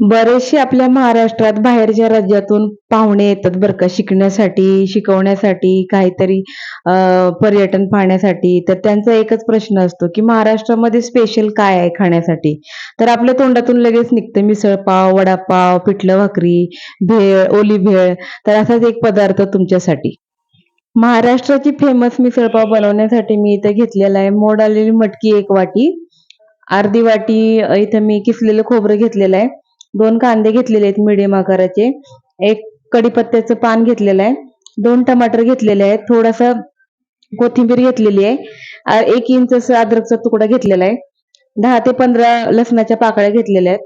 बरेचसे आपल्या महाराष्ट्रात बाहेरच्या राज्यातून पाहुणे येतात बरं का शिकण्यासाठी शिकवण्यासाठी काहीतरी पर्यटन पाहण्यासाठी तर त्यांचा एकच प्रश्न असतो की महाराष्ट्रामध्ये स्पेशल काय आहे खाण्यासाठी? तर आपल्या तोंडातून लगेच निघतं मिसळपाव वडापाव पिठलं भाकरी भेळ ओली भेळ. तर असाच एक पदार्थ तुमच्यासाठी. महाराष्ट्राची फेमस मिसळपाव बनवण्यासाठी मी इथं घेतलेला आहे. मोड आलेली मटकी एक वाटी अर्धी वाटी अ, इथं मी किसलेलं खोबरं घेतलेलं आहे. दोन कांदे घेतलेले आहेत मिडियम आकाराचे. एक कढीपत्त्याचं पान घेतलेलं आहे. दोन टमाटर घेतलेले आहेत. थोडासा कोथिंबीर घेतलेली आहे. एक इंच असं अद्रकचा तुकडा घेतलेला आहे. दहा ते पंधरा लसणाच्या पाकळ्या घेतलेल्या आहेत.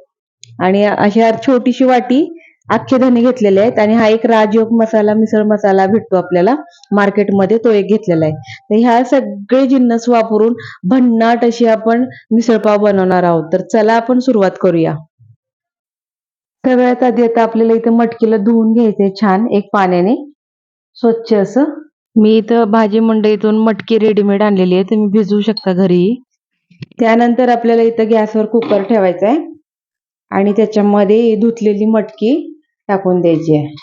आणि अशा छोटीशी वाटी अख्खे धने घेतलेले आहेत. आणि हा एक राजयोग मसाला मिसळ मसाला भेटतो आपल्याला. मार्केटमध्ये तो एक घेतलेला आहे. तर ह्या सगळे जिन्नस वापरून भन्नाट अशी आपण मिसळपाव बनवणार आहोत. तर चला आपण सुरुवात करूया. सगळ्यात आधी आता आपल्याला इथं मटकीला धुवून घ्यायचंय छान एक पाण्याने. स्वच्छ असं. मी इथं भाजी मंडईतून मटकी रेडीमेड आणलेली आहे तुम्ही भिजवू शकता घरी. त्यानंतर आपल्याला इथं गॅसवर कुकर ठेवायचा आहे आणि त्याच्यामध्ये धुतलेली मटकी टाकून द्यायची आहे.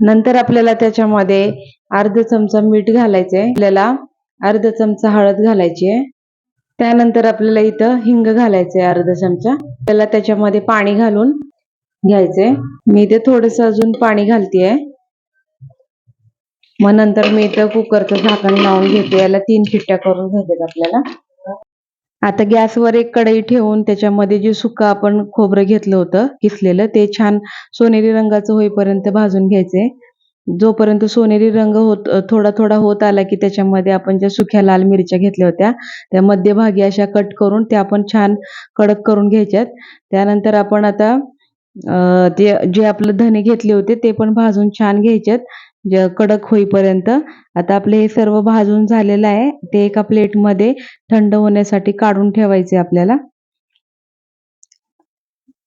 नंतर आपल्याला त्याच्यामध्ये अर्ध चमचा मीठ घालायचंय. आपल्याला अर्ध चमचा हळद घालायची आहे. त्यानंतर आपल्याला इथं हिंग घालायचंय अर्धा चमचा. त्याला त्याच्यामध्ये पाणी घालून घ्यायचंय. मी इथे थोडस अजून पाणी घालतेय. मग नंतर मी इथं कुकरचं झाकण लावून घेते. याला तीन शिट्ट्या करून घ्यायच्यात आपल्याला. आता गॅसवर एक कढई ठेवून त्याच्यामध्ये जे सुकं आपण खोबरं घेतलं होतं किसलेलं ते छान सोनेरी रंगाचं होईपर्यंत भाजून घ्यायचे जोपर्यंत सोनेरी रंग होत थोडा थोडा होत आला की त्याच्यामध्ये आपण ज्या सुक्या लाल मिरच्या घेतल्या होत्या त्या मध्यभागी अशा कट करून त्या आपण छान कडक करून घ्यायच्यात. त्यानंतर आपण आता ते जे आपलं धने घेतले होते ते पण भाजून छान घ्यायच्यात जे कडक होईपर्यंत. आता आपले हे सर्व भाजून झालेलं आहे ते एका प्लेटमध्ये थंड होण्यासाठी काढून ठेवायचे आपल्याला.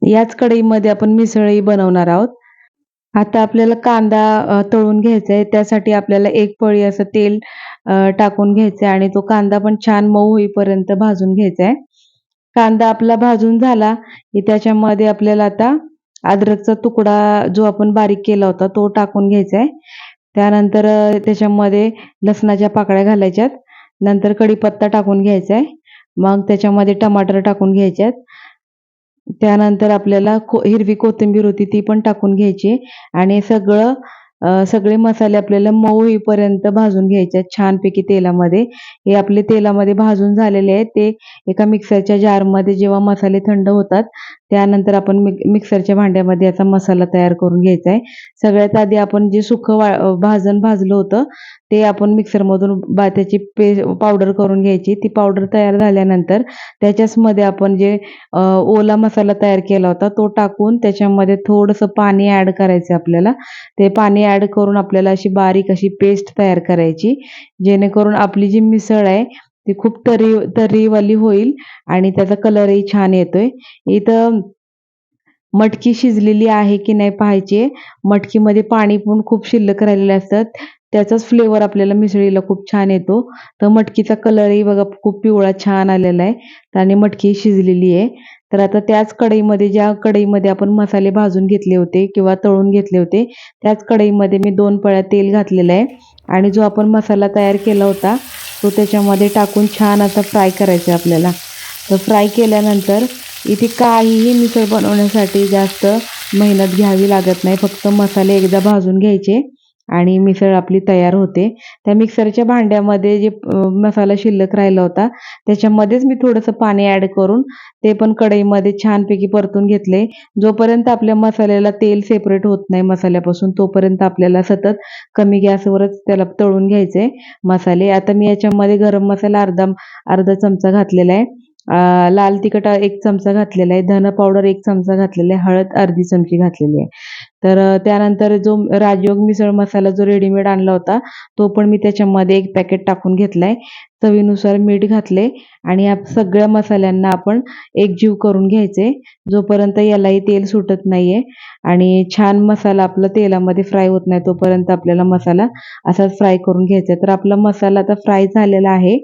याच कढईमध्ये आपण मिसळही बनवणार आहोत. आता आपल्याला कांदा तळून घ्यायचा आहे त्यासाठी आपल्याला एक पळी असं तेल टाकून घ्यायचं आहे आणि तो कांदा पण छान मऊ होईपर्यंत भाजून घ्यायचा आहे कांदा आपला भाजून झाला की त्याच्यामध्ये आपल्याला आता अद्रकचा तुकडा जो आपण बारीक केला होता तो टाकून घ्यायचा आहे त्यानंतर त्याच्यामध्ये लसणाच्या पाकळ्या घालायच्यात. नंतर कढीपत्ता टाकून घ्यायचा आहे मग त्याच्यामध्ये टमाटर टाकून घ्यायच्यात त्यानंतर आपल्याला को हिरवी कोथिंबीर होती ती पण टाकून घ्यायची आणि सगळं अ, सगळे मसाले आपल्याला मऊ होईपर्यंत भाजून घ्यायचे आहेत छानपैकी तेलामध्ये. हे आपले तेलामध्ये भाजून झालेले आहेत. ते एका मिक्सरच्या जारमध्ये जेव्हा मसाले थंड होतात त्यानंतर आपण मिक मिक्सरच्या भांड्यामध्ये याचा मसाला तयार करून घ्यायचा आहे. सगळ्यात आधी आपण जे सुकं वा भाजण भाजलं होतं ते आपण मिक्सरमधून बा त्याची पे पावडर करून घ्यायची. ती पावडर तयार झाल्यानंतर त्याच्याच मध्ये आपण जे अ, ओला मसाला तयार केला होता तो टाकून त्याच्यामध्ये थोडंसं पाणी ॲड करायचं आपल्याला. ते पाणी ॲड करून आपल्याला अशी बारीक अशी पेस्ट तयार करायची. जेणेकरून आपली जी मिसळ आहे ती खूप तरी तर्रीवाली होईल आणि त्याचा कलरही छान येतोय. इथं मटकी शिजलेली आहे की नाही पाहायची मटकीमध्ये पाणी पण खूप शिल्लक राहिलेले असतात त्याचाच फ्लेवर आपल्याला मिसळीला खूप छान येतो. तर मटकीचा कलरही बघा खूप पिवळा छान आलेला आहे. आणि मटकी शिजलेली आहे. तर आता त्याच कढईमध्ये ज्या कढईमध्ये आपण मसाले भाजून घेतले होते किंवा तळून घेतले होते त्याच कढईमध्ये मी दोन पळ्या तेल घातलेलं आहे. आणि जो आपण मसाला तयार केला होता तो त्याच्यामध्ये टाकून छान असा फ्राय करायचा आहे आपल्याला. तर फ्राय केल्यानंतर इथे काहीही मिसळ बनवण्यासाठी जास्त मेहनत घ्यावी लागत नाही. फक्त मसाले एकदा भाजून घ्यायचे. आणि मिसळ आपली तयार होते. त्या मिक्सरच्या भांड्यामध्ये जे मसाला शिल्लक राहिला होता त्याच्यामध्येच मी थोडंसं पाणी ॲड करून ते पण कढईमध्ये छानपैकी परतून घेतले. जोपर्यंत आपल्या मसाल्याला तेल सेपरेट होत नाही मसाल्यापासून तोपर्यंत आपल्याला सतत कमी गॅसवरच त्याला तळून घ्यायचे मसाले आता मी याच्यामध्ये गरम मसाला अर्धा अर्धा चमचा घातलेला आहे. लाल तिखट एक चमचा घातलेला आहे धन पावडर एक चमचा घातलेला आहे हळद अर्धी चमची घातलेली आहे. तर त्यानंतर जो राजयोग मिसळ मसाला जो रेडीमेड आणला होता तो पण मी त्याच्यामध्ये एक पॅकेट टाकून घेतलाय. चवीनुसार मीठ घातले आणि या सगळ्या मसाल्यांना आपण एकजीव करून घ्यायचे जोपर्यंत यालाही तेल सुटत नाहीये आणि छान मसाला आपला तेलामध्ये फ्राय होत नाही तोपर्यंत आपल्याला मसाला असाच फ्राय करून घ्यायचा आहे. तर आपला मसाला आता फ्राय झालेला आहे.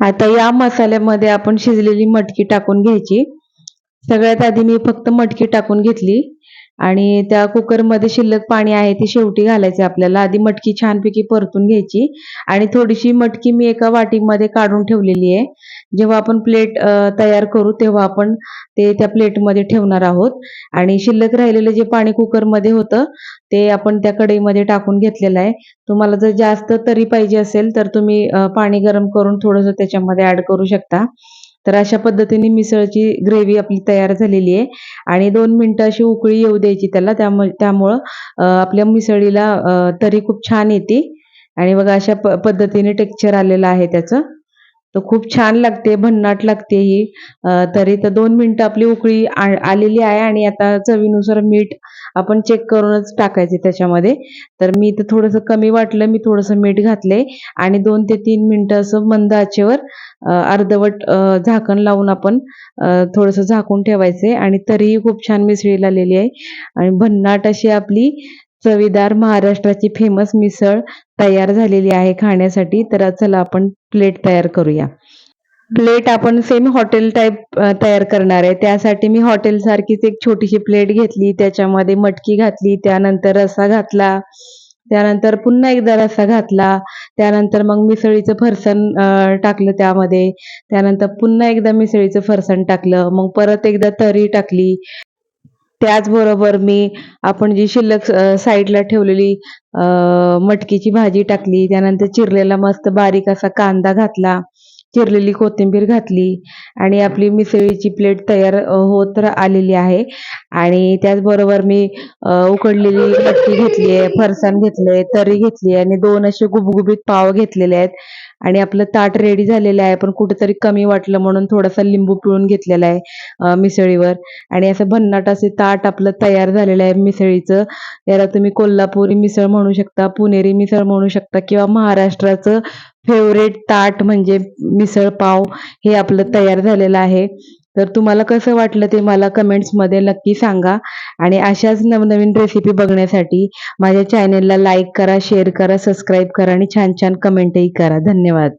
आता या मसाल्यामध्ये आपण शिजलेली मटकी टाकून घ्यायची. सगळ्यात आधी मी फक्त मटकी टाकून घेतली. आणि त्या कुकरमध्ये शिल्लक पाणी आहे ते शेवटी घालायचे आपल्याला. आधी मटकी छानपैकी परतून घ्यायची आणि थोडीशी मटकी मी एका वाटीमध्ये काढून ठेवलेली आहे. जेव्हा आपण प्लेट तयार करू तेव्हा आपण ते त्या प्लेटमध्ये ठेवणार आहोत. आणि शिल्लक राहिलेलं जे पाणी कुकरमध्ये होतं ते आपण त्या कढईमध्ये टाकून घेतलेलं आहे. तुम्हाला जर जास्त तरी पाहिजे असेल तर तुम्ही पाणी गरम करून थोडंसं त्याच्यामध्ये ऍड करू शकता. तर अशा पद्धतीने मिसळची ग्रेव्ही आपली तयार झालेली आहे. आणि दोन मिनिटं अशी उकळी येऊ द्यायची त्याला. त्यामुळे त्यामुळं आपल्या मिसळीला तरी खूप छान येते. आणि बघा अशा प पद्धतीने टेक्स्चर आलेलं आहे त्याचं. तर खूप छान लागते भन्नाट लागते ही. तरी तर दोन मिनटं आपली उकळी आलेली आहे आणि आता चवीनुसार मीठ आपण चेक करूनच टाकायचे त्याच्यामध्ये. तर मी इथं थोडंसं कमी वाटलं मी थोडंसं मीठ घातले आणि दोन ते तीन मिनटं असं मंद आचेवर अर्धवट झाकण लावून आपण थोडंसं झाकून ठेवायचे आणि तरीही खूप छान मिसळी आलेली आहे. आणि भन्नाट अशी आपली चवीदार महाराष्ट्राची फेमस मिसळ तयार झालेली आहे खाण्यासाठी. तर चला आपण प्लेट तयार करूया. प्लेट आपण सेम हॉटेल टाईप तयार करणार आहे. त्यासाठी मी हॉटेल सारखीच एक छोटीशी प्लेट घेतली. त्याच्यामध्ये मटकी घातली. त्यानंतर रस्सा घातला. त्यानंतर पुन्हा एकदा रस्सा घातला. त्यानंतर मग मिसळीचं फरसाण टाकलं त्यामध्ये. त्यानंतर पुन्हा एकदा मिसळीचं फरसाण टाकलं. मग परत एकदा तरी टाकली. त्याचबरोबर मी आपण जी शिल्लक साईडला ठेवलेली मटकीची भाजी टाकली त्यानंतर चिरलेला मस्त बारीक असा कांदा घातला चिरलेली कोथिंबीर घातली आणि आपली मिसळीची प्लेट तयार होत आलेली आहे. आणि त्याचबरोबर मी उकडलेली मटकी घेतली आहे फरसाण घेतलंय तरी घेतली आणि दोन असे गुबगुबीत पाव घेतलेले आहेत. आणि आपलं ताट रेडी झालेलं आहे. पण कुठेतरी कमी वाटलं म्हणून थोडासा लिंबू पिळून घेतलेला आहे मिसळीवर. आणि असं भन्नाट असे ताट आपलं तयार झालेलं आहे मिसळीचं. याला तुम्ही कोल्हापुरी मिसळ म्हणू शकता पुणेरी मिसळ म्हणू शकता किंवा महाराष्ट्राचं फेवरेट ताट म्हणजे मिसळ पाव हे आपलं तयार झालेलं आहे. तर तुम्हाला कसं वाटलं ते मला कमेंट्समध्ये नक्की सांगा. आणि अशाच नवनवीन रेसिपी बघण्यासाठी माझ्या चॅनेलला लाईक करा शेअर करा सबस्क्राईब करा आणि छान छान कमेंटही करा. धन्यवाद.